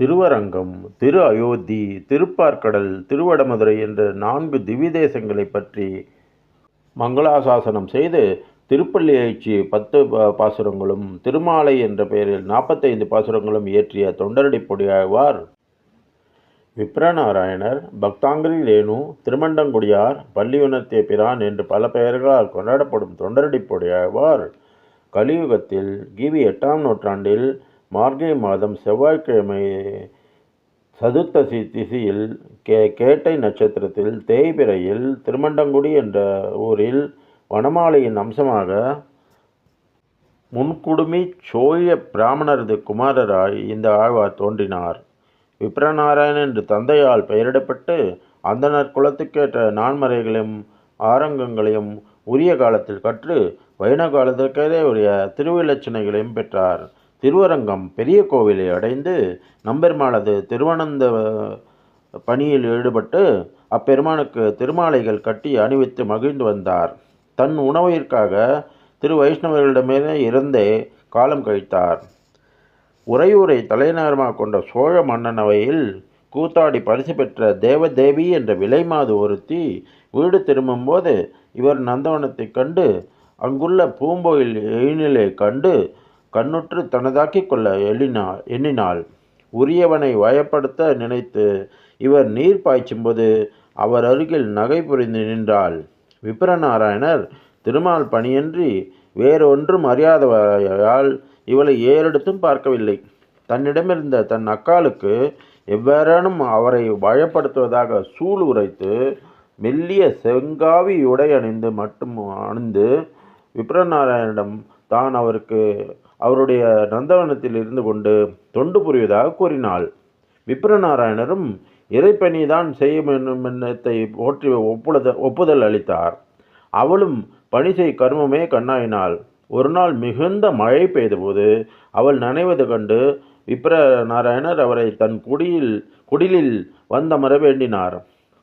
திருவரங்கம் திரு அயோத்தி திருப்பார்க்கடல் திருவடமதுரை என்ற நான்கு திவிதேசங்களை பற்றி மங்களாசாசனம் செய்து திருப்பள்ளி எழுச்சி பத்து பாசுரங்களும் திருமாலை என்ற பெயரில் நாற்பத்தைந்து பாசுரங்களும் இயற்றிய தொண்டரடி பொடியாழ்வார் விப்ரநாராயணர் பக்தாங்கிரி ரேணு திருமண்டங்குடியார் பள்ளியுணர்த்திய பிரான் என்று பல பெயர்களால் கொண்டாடப்படும் தொண்டரடி பொடியாழ்வார் கலியுகத்தில் கிவி எட்டாம் நூற்றாண்டில் மார்கழி மாதம் செவ்வாய்க்கிழமை சதுர்த்தசி திசியில் கே கேட்டை நட்சத்திரத்தில் தேய்பிறையில் திருமண்டங்குடி என்ற ஊரில் வனமாலையின் அம்சமாக முன்குடுமி சோழிய பிராமணரது குமாரராய் இந்த ஆழ்வார் தோன்றினார். விப்ரநாராயணன் என்று தந்தையால் பெயரிடப்பட்டு அந்தனர் குலத்துக்கேற்ற நான்மறைகளையும் ஆரங்கங்களையும் உரிய காலத்தில் கற்று வைண காலத்திற்கே உரிய திருவிலட்சணைகளையும் பெற்றார். திருவரங்கம் பெரிய கோவிலை அடைந்து நம்பெருமானது திருவனந்த பணியில் ஈடுபட்டு அப்பெருமானுக்கு திருமாலைகள் கட்டி அணிவித்து மகிழ்ந்து வந்தார். தன் உணவிற்காக திரு வைஷ்ணவர்களிடமே இருந்தே காலம் கழித்தார். உறையூரை தலைநகரமாக கொண்ட சோழ மன்னனவையில் கூத்தாடி பரிசு பெற்ற தேவதேவி என்ற விலைமாது ஒருத்தி வீடு திரும்பும்போது இவர் நந்தவனத்தைக் கண்டு அங்குள்ள பூம்போயில் எழினிலை கண்டு கண்ணுற்று தனதாக்கிக் கொள்ள எண்ணினாள் எண்ணினாள். உரியவனை வயப்படுத்த நினைத்து இவர் நீர் பாய்ச்சும்போது அவர் அருகில் நகை புரிந்து நின்றாள். விப்ரநாராயணர் திருமால் பணியின்றி வேறொன்றும் அறியாதவரால் இவளை ஏறெடுத்தும் பார்க்கவில்லை. தன்னிடமிருந்த தன் அக்காளுக்கு எவ்வாறானும் அவரை வயப்படுத்துவதாக சூழ் உரைத்து மெல்லிய செங்காவி உடை அணிந்து மட்டும் அணிந்து விப்ரநாராயணனிடம் தான் அவருக்கு அவருடைய நந்தவனத்தில் இருந்து கொண்டு தொண்டு புரிவதாக கூறினாள். விப்ரநாராயணரும் இறைப்பணிதான் செய்ய வேண்டும் எண்ணத்தை போற்றி ஒப்புதல் ஒப்புதல் அளித்தார். அவளும் பணி செய் கர்மமே கண்ணாயினாள். ஒரு நாள் மிகுந்த மழை பெய்தபோது அவள் நனைவது கண்டு விப்ர நாராயணர் அவரை தன் குடியில் குடிலில் வந்தமர வேண்டினார்.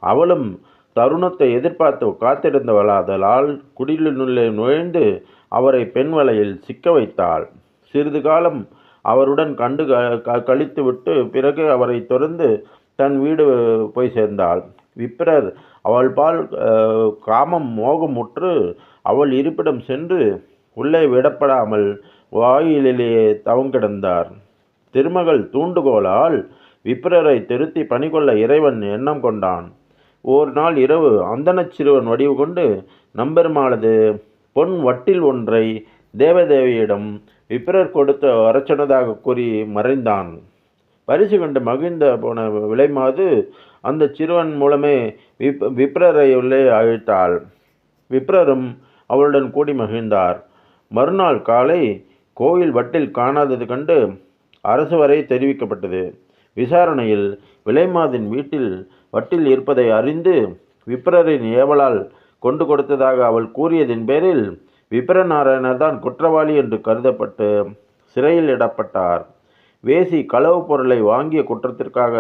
அவளும் தருணத்தை எதிர்பார்த்து காத்திருந்தவளாதலால் குடிலினுள்ளே நுழைந்து அவரை பெண் வலையில் சிக்க வைத்தாள். சிறிது காலம் அவருடன் கண்டு க- க- கழித்துவிட்டு பிறகு அவரை தொடர்ந்து தன் வீடு போய் சேர்ந்தாள். விப்ரர் அவள் பால் காமம் மோகமுற்று அவள் இருப்பிடம் சென்று உள்ளே விடப்படாமல் வாயிலிலேயே தவங்கிடந்தார் திருமகள் தூண்டுகோலால் விப்ரரை திருத்தி பணிகொள்ள இறைவன் எண்ணம் கொண்டான். ஓர் நாள் இரவு அந்தணச் சிறுவன் வடிவு கொண்டு நம்பெருமானது பொன் வட்டில் ஒன்றை தேவதேவியிடம் விப்ரர் கொடுத்த வரச்சனதாக கூறி மறைந்தான். பரிசு கண்டு மகிழ்ந்த போன விலைமாது அந்த சிறுவன் மூலமே விப் விப்ரரை உள்ளே அழைத்தாள். விப்ரரும் அவளுடன் கூடி மகிழ்ந்தார். மறுநாள் காலை கோயில் வட்டில் காணாதது கண்டு அரசு வரை தெரிவிக்கப்பட்டது. விசாரணையில் விலைமாதின் வீட்டில் வட்டில் இருப்பதை அறிந்து விப்ரரின் ஏவலால் கொண்டு கொடுத்ததாக அவள் கூறியதின் பேரில் விபரநாராயணர் தான் குற்றவாளி என்று கருதப்பட்டு சிறையில் இடப்பட்டார். வேசி களவு பொருளை வாங்கிய குற்றத்திற்காக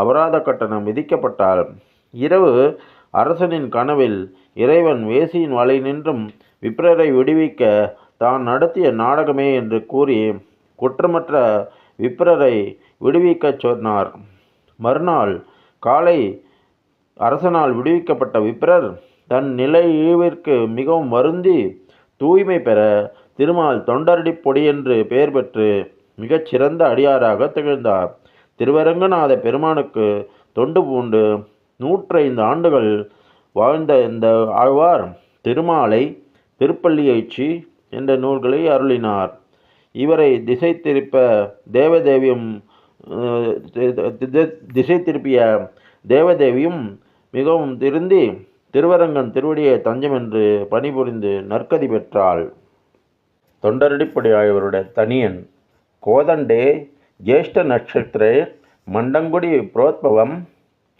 அபராத கட்டணம் விதிக்கப்பட்டார் இரவு அரசனின் கனவில் இறைவன் வேசியின் வலை நின்றும் விப்ரரை விடுவிக்க தான் நடத்திய நாடகமே என்று கூறி குற்றமற்ற விப்ரரை விடுவிக்கச் சொன்னார். மறுநாள் காலை அரசனால் விடுவிக்கப்பட்ட விப்ரர் தன் நிலை இழிவிற்கு மிகவும் வருந்தி தூய்மை பெற திருமால் தொண்டரடி பொடி என்று பெயர் பெற்று மிகச் சிறந்த அடியாராக திகழ்ந்தார். திருவரங்கநாத பெருமானுக்கு தொண்டு பூண்டு நூற்றைந்து ஆண்டுகள் வாழ்ந்த இந்த ஆழ்வார் திருமாலை திருப்பள்ளியைச்சி என்ற நூல்களை அருளினார். இவரை திசை திருப்ப தேவதேவியும் திசை திருப்பிய தேவதேவியும் மிகவும் திருந்தி திருவரங்கன் திருவடியை தஞ்சம் என்று பணிபுரிந்து நற்கதி பெற்றாள். தொண்டரடிப்படி ஆழ்வருடைய தனியன் கோதண்டே ஜேஷ்ட நட்சத்திரே மண்டங்குடி புரோத்பவம்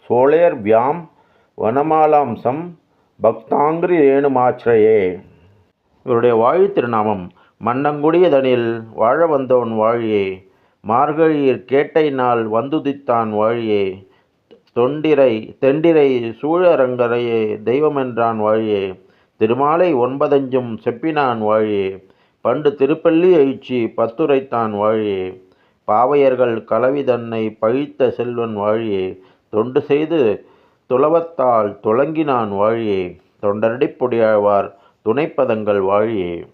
சோழேர் வியாம் வனமாலாம்சம் பக்தாங்கிரி ரேணுமாச்சிரையே இவருடைய வாழி திருநாமம் மன்னங்குடியதனில் வாழ வந்தவன் வாழியே மார்கழியிற் கேட்டை நாள் வந்துதித்தான் வாழியே தொண்டிரை தெண்டிரை சூழரங்கரையே தெய்வமென்றான் வாழியே. திருமாலை ஒன்பதஞ்சும் செப்பினான் வாழியே. பண்டு திருப்பள்ளி எழுச்சி பத்துரைத்தான் வாழியே. பாவையர்கள் கலவி தன்னை பழித்த செல்வன் வாழியே. தொண்டு செய்து துளவத்தால் துளங்கினான் வாழியே. தொண்டரடிப்பொடியாழ்வார் துணைப்பதங்கள் வாழியே.